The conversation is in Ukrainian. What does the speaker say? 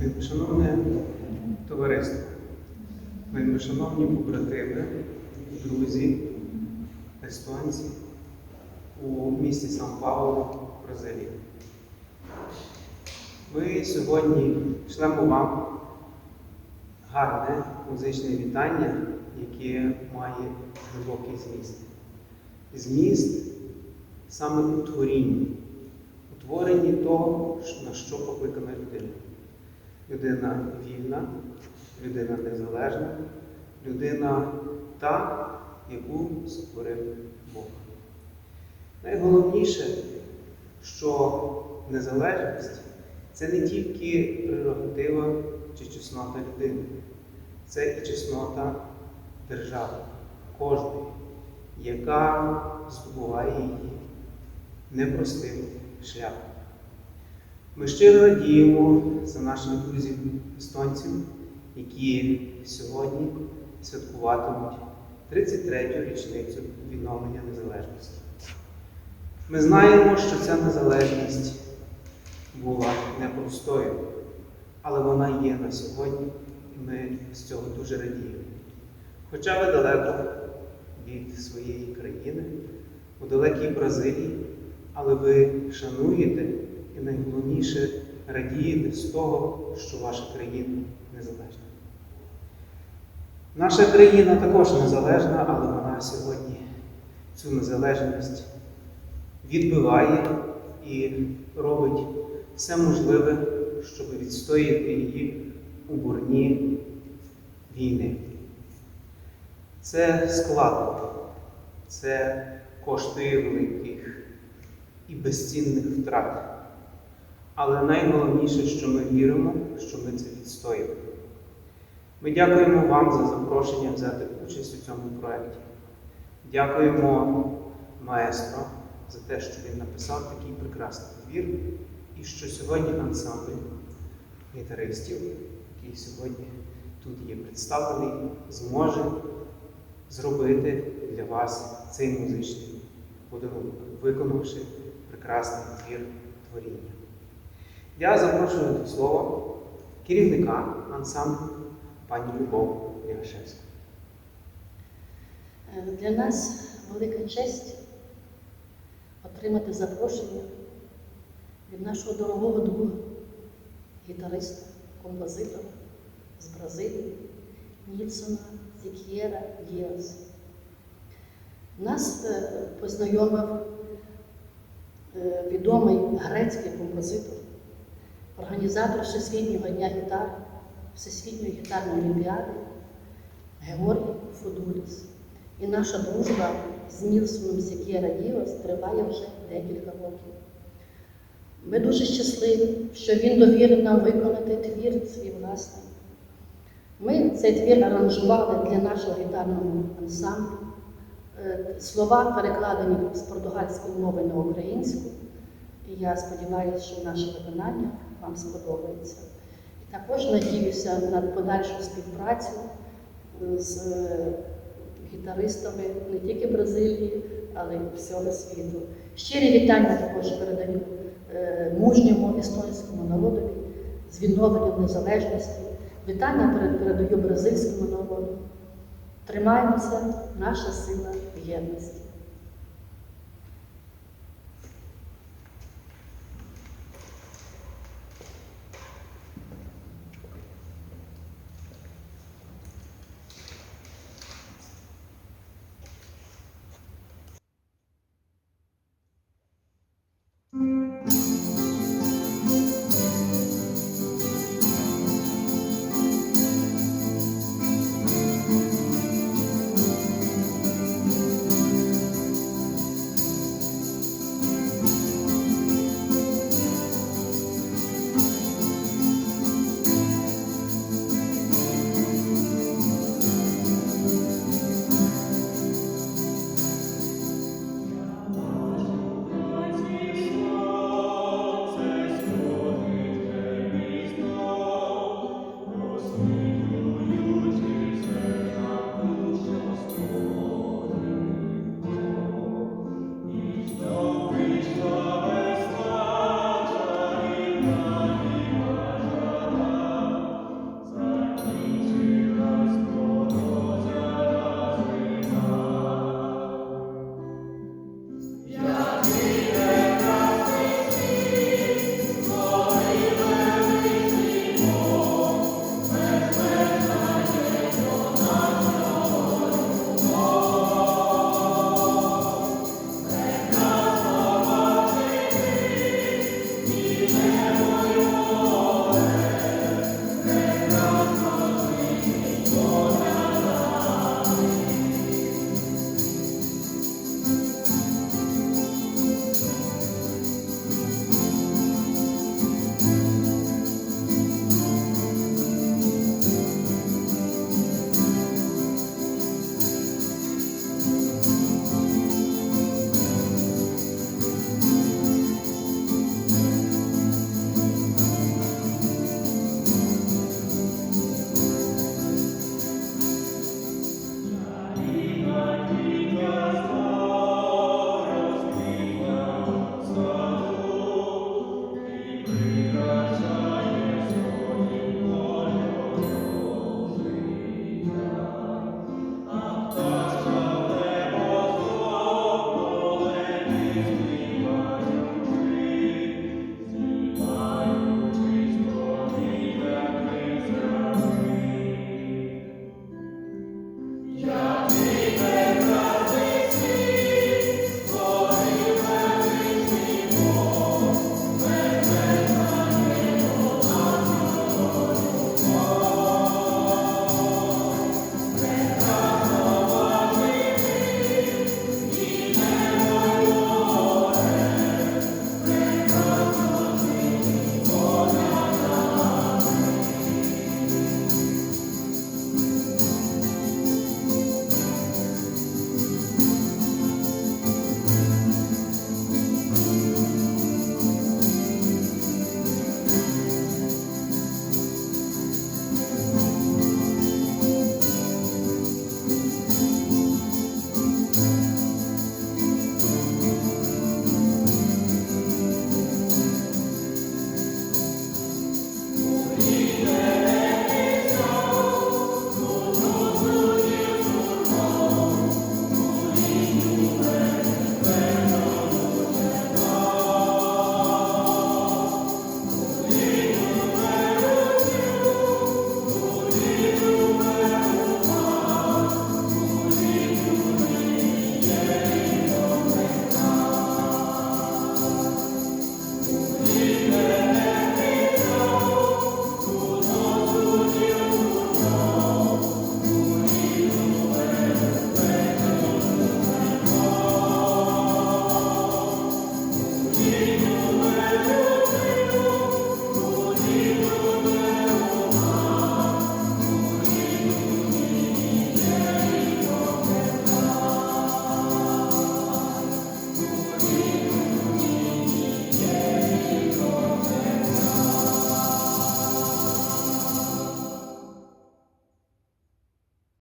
Шановне товариство, шановні побратими, друзі, естонці у місті Сан-Пауло, Бразилія. Ми сьогодні шлемо вам гарне музичне вітання, яке має глибокий зміст. Зміст саме у творінні, у того, на що покликана людина. Людина вільна, людина незалежна, людина та, яку створив Бог. Найголовніше, що незалежність це не тільки прерогатива чи чеснота людини, це і чеснота держави, кожної, яка здобуває її непростим шляхом. Ми щиро радіємо за наших друзів естонців, які сьогодні святкуватимуть 33-ю річницю відновлення незалежності. Ми знаємо, що ця незалежність була непростою, але вона є на сьогодні, і ми з цього дуже радіємо. Хоча ви далеко від своєї країни, у далекій Бразилії, але ви шануєте і найголовніше радієте з того, що ваша країна незалежна. Наша країна також незалежна, але вона сьогодні цю незалежність відбиває і робить все можливе, щоб відстояти її у бурні війни. Це складно, це коштує великих і безцінних втрат. Але найголовніше, що ми віримо, що ми це відстоїмо. Ми дякуємо вам за запрошення взяти участь у цьому проєкті. Дякуємо маестро за те, що він написав такий прекрасний твір, і що сьогодні ансамбль гітаристів, який сьогодні тут є представлений, зможе зробити для вас цей музичний подарунок, виконавши прекрасний твір творіння. Я запрошую до слова керівника ансамблю пані Любов Ярошевську. Е, Для нас велика честь отримати запрошення від нашого дорогого друга, гітариста, композитора з Бразилії Нільсона Зік'єра Діас. Нас е, познайомив е, відомий грецький композитор, організатор Всесвітнього дня гітар, Всесвітньої гітарної олімпіади Георгій Фудуліс. І наша дружба з Нілсоном Сікєра Діос триває вже декілька років. Ми дуже щасливі, що він довірив нам виконати твір свій власний. Ми цей твір аранжували для нашого гітарного ансамблю. Е, Слова перекладені з португальської мови на українську. І я сподіваюся, що наше виконання вам сподобається. І також надіюся на подальшу співпрацю з е, гітаристами не тільки Бразилії, але й всього світу. Щирі вітання також передаю е, мужньому естонському народові з відновленням незалежності. Вітання передаю бразильському народу. Тримаємося, наша сила в єдності.